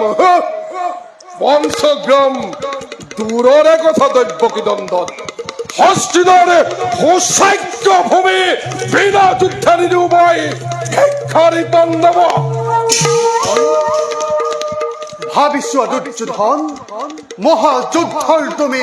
বংশগ্রাম হ্যাঁ? বংশগ্রাম দূররে কথা দৈব্য কি দ্বন্দ্ব? হস্তিনারে ভূমি বিনা যুদ্ধারি উভয় ভিক্ষারি পাণ্ডব ভাবিছ তুমি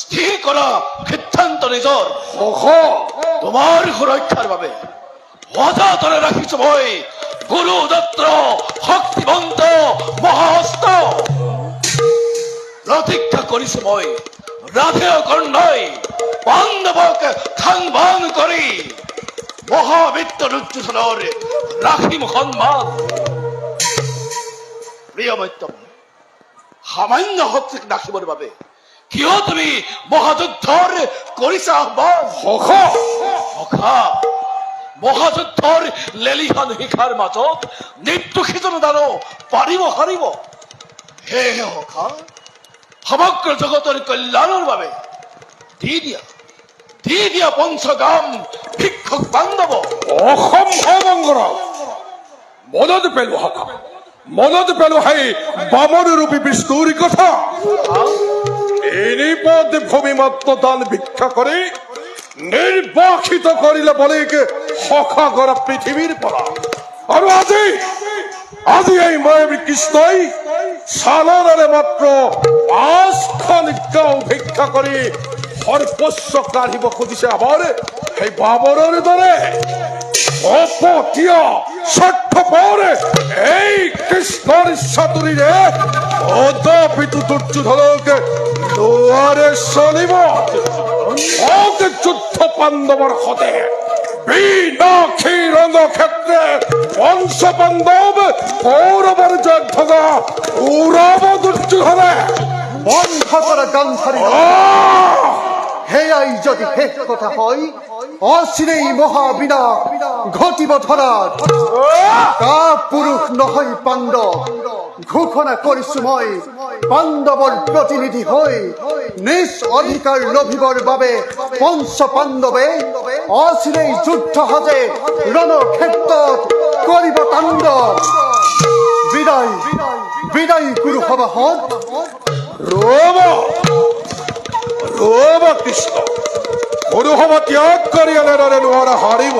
স্থির করা সিদ্ধান্ত নিজর। অহ তোমার সুৰক্ষাৰ বাবে অজাতৰে ৰাখিছো মই গুৰু দত্ত শক্তিবন্ত মহাস্ত। প্ৰতীক্ষা কৰিছো মই ৰাধেয় কৰ্ণই পাণ্ডৱক খাং বাং কৰি মহাবিত্ত দুৰ্যোধনৰ ৰাখিম সন্মান প্ৰিয় মত্যম সামান্য শক্তিক ৰাখিবৰ বাবে কিয় তুমি অহ সখা মহাযুদ্ধৰ লেলিহান শিখাৰ মাজত নিৰ্দোষীজন দানো পাৰিব হাৰিব। সেয়েহে সখা সমগ্ৰ জগতৰ কল্যাণৰ বাবে দি দিয়া দি দিয়া পঞ্চগাম ভিক্ষুক বান্ধৱ। অসম্ভৱ অংগৰাম মনত পেল হাকা। মনত পেল সেই বামন ৰূপী বিষ্ণুৰ কথা। এনিপদ ভূমি মাত্ৰ দান ভিক্ষা কৰি নিৰ্বাসিত কৰিলে বলিক সখা কৰা পৃথিৱীৰ পৰা আৰু আজি আজি এই মায়াবী কৃষ্ণই চালনাৰে মাত্ৰ পাঁচখন গাঁও ভিক্ষা কৰি সৰ্বস্ব কাঢ়িব খুজিছে আমাৰ সেই বাবৰৰ দৰে অপতীয় স্বার্থপর এই কৃষ্ণর সাতুরিরে অদাপিত দুর্যোধনকে দুয়ারে চলিব অগ যুদ্ধ পাণ্ডৱৰ হতে বিনাক্ষী বংশ পাণ্ডৱ কৌৰৱৰ যুদ্ধা উৰাব দুৰ্যোধনে বন্ধ করা গান্ধারী। আহ! হেয়াই যদি শেষ কথা হয় অচিরেই মহাবিনা ঘটিব ধরাত কা পুৰুষ নহয় পাণ্ডৱ ঘোষণা কৰিছো মই পাণ্ডৱৰ প্ৰতিনিধি হৈ নিজ অধিকাৰ লভিবৰ বাবে পঞ্চ পাণ্ডৱে অচিৰেই যুদ্ধ সাজে ৰণক্ষেত্ৰত কৰিব তাণ্ডৱ বিদায় বিদায় গুৰু সভাহত রোম! রোম কৃষ্ণ মৰুসভা ত্যাগ এনেদৰে নোৱাৰা হাৰিব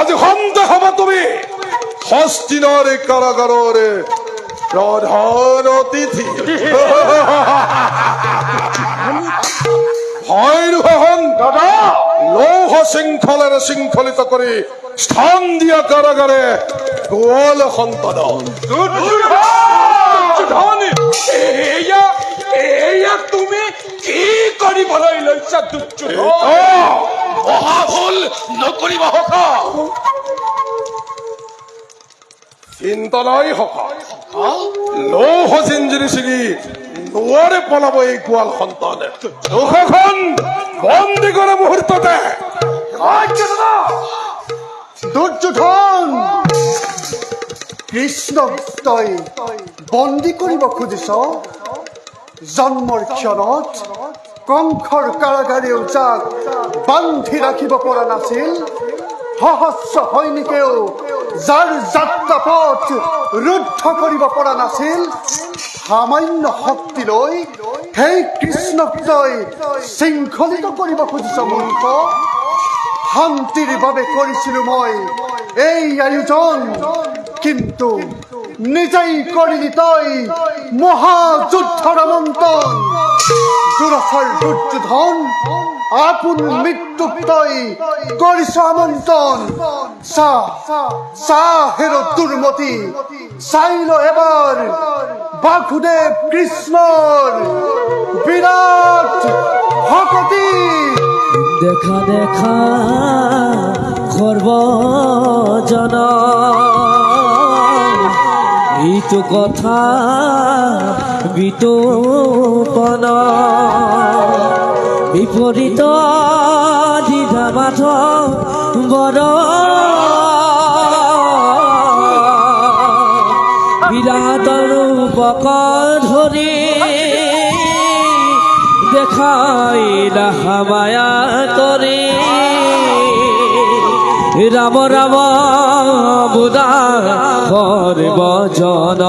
আজি সন্দেহ হব তুমি। হস্তিনৰ কাৰাগাৰৰ প্ৰধান অতিথি। ভৈৰহন দাদা। লৌহ শৃংখলেৰে শৃংখলিত কৰি স্থান দিয়া কাৰাগাৰে গোৱাল সন্তান দুৰ্যোধন মহাভুল নকৰিবা সখা চিন্তা নাই সখা লৌহ জিঞ্জিৰি ছিগি নোৱাৰে পলাব এই গোৱাল সন্তানে। দুশখন বন্দী কৰে মুহূৰ্ততে দুৰ্যোধন কৃষ্ণ তই বন্দী কৰিব খুজিছ জন্মৰ ক্ষণত কংসৰ কাৰাগাৰেও যাক বান্ধি ৰাখিব পৰা নাছিল সহস্ৰ সৈনিকেও যাৰ যাত্ৰা পথ ৰুদ্ধ কৰিব পৰা নাছিল সামান্য শক্তি লৈ সেই কৃষ্ণক তই শৃংখলিত কৰিব খুজিছ মূৰ্খ শান্তিৰ বাবে কৰিছিলো মই এই আয়োজন, কিন্তু নিজেই কৰিলি তই মহাযুদ্ধৰ আমন্ত্ৰণ দুৰথৰ দুৰ্যোধন আপোন মৃত্যুক তই কৰিছ আমন্ত্ৰণ চা চা হেৰ দুৰ্মতি চাই ল এবাৰ বাসুদেৱ কৃষ্ণৰ বিৰাট ভকতি। দেখা দেখা, খর্ব জানা এই কথা বিতোপনা বিপরীত দ্বিধা বাধ বড়। বিরাটৰ উপকৰ ধৰি দেখাইলা হামায়া কৰি ৰাম ৰাম বুদা সৰ্বজন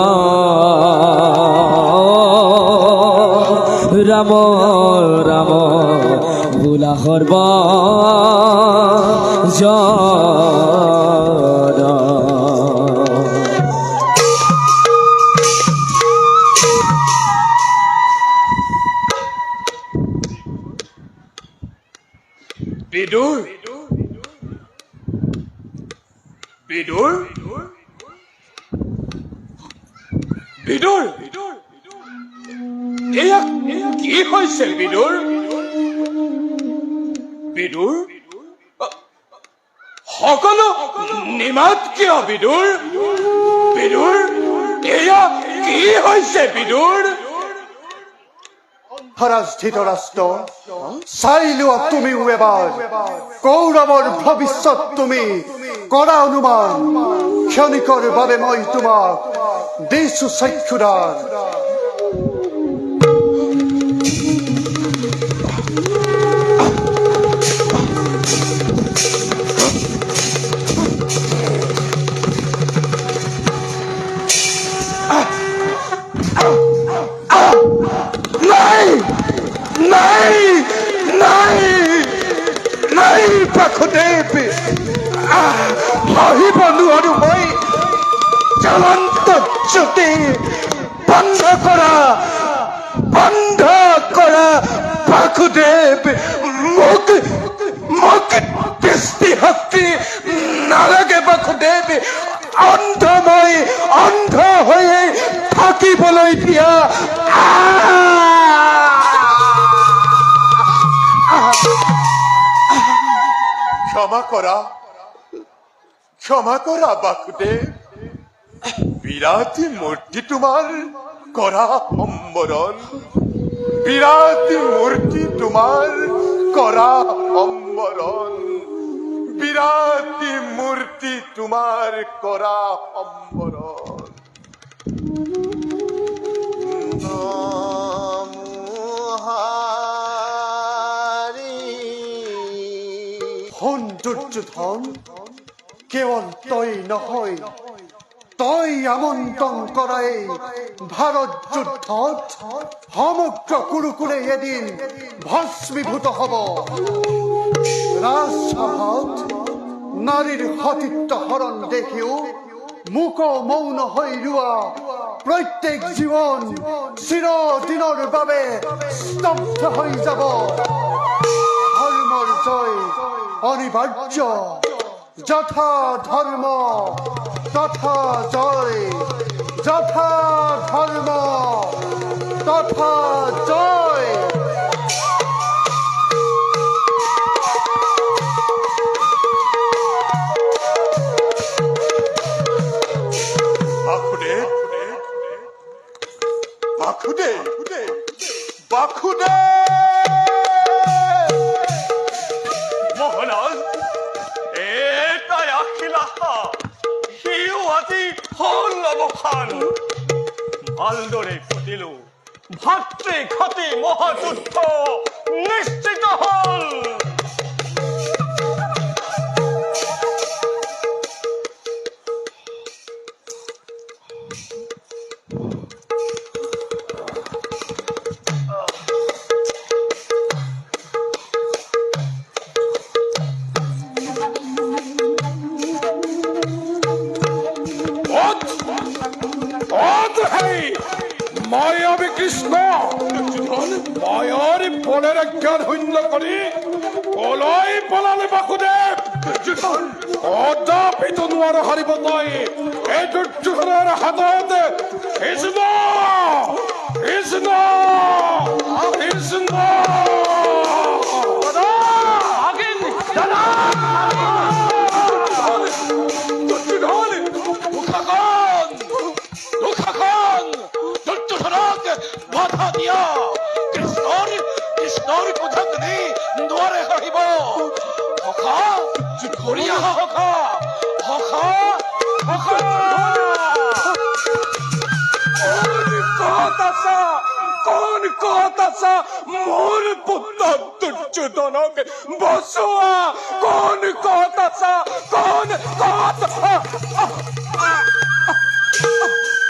ৰাম ৰাম বোলা সৰ্ব জন বিদুৰ বিদুৰ বিদুৰ এয়া কি হৈছে বিদুৰ বিদুৰ সকলো নিমাত কিয় বিদুৰ বিদুৰ এয়া কি হৈছে বিদুৰ হরাজ ধৃতরাষ্ট্র চাই লোৱা তুমিও এবাৰ কৌৰৱৰ ভৱিষ্যত তুমি কৰা অনুমান ক্ষণিকৰ বাবে মই তোমাক দিছো চক্ষুদান নাই নাই নাই বাসুদেৱ আহ, সহিব নোৱাৰো মই জ্বলন্ত জ্যোতি বন্ধ কৰা বন্ধ কৰা বাসুদেৱ মোক মোক দৃষ্টি শক্তি নালাগে বাসুদেৱ অন্ধ মই অন্ধ হৈয়ে থাকিবলৈ দিয়া। ক্ষমা করা। ক্ষমা করা বাকুদেব বিরাট মূর্তি তোমার করা সম্বরণ বিরাট মূর্তি তোমার করা সম্বরণ বিরাট মূর্তি তোমার করা সম্বরণ হন দুৰ্যোধন কেৱল তই নহয় তই আমন্ত্ৰণ কৰাই ভাৰত যুদ্ধত সমগ্ৰ কুৰুকুলে এদিন ভস্মীভূত হব। ৰাজসভাত নাৰীৰ সতীত্ব হৰণ দেখিও। মুক মৌন হৈ ৰোৱা প্ৰত্যেক জীৱন চিৰদিনৰ বাবে স্তব্ধ হৈ যাব। ধর্মর জয় অনিবার্য। যথা ধর্ম তথা জয়। যথা ধর্ম তথা জয়। ভাতৃ ঘাটি মহাযুদ্ধ নিশ্চিত হল হেই মায়াবী কৃষ্ণ। মায়াৰ পলের জ্ঞান শূন্য কৰি ওলাই পলালে বাসুদেৱ কদাপিতো নোৱাৰো হাৰিব তই। এই দুৰ্যোধনৰ হাতত কৃষ্ণ কৃষ্ণ কৃষ্ণ। কোন কথা মোর পুত্র দুর্যোধনকে বসুয়া। কোন কথা কোন কথা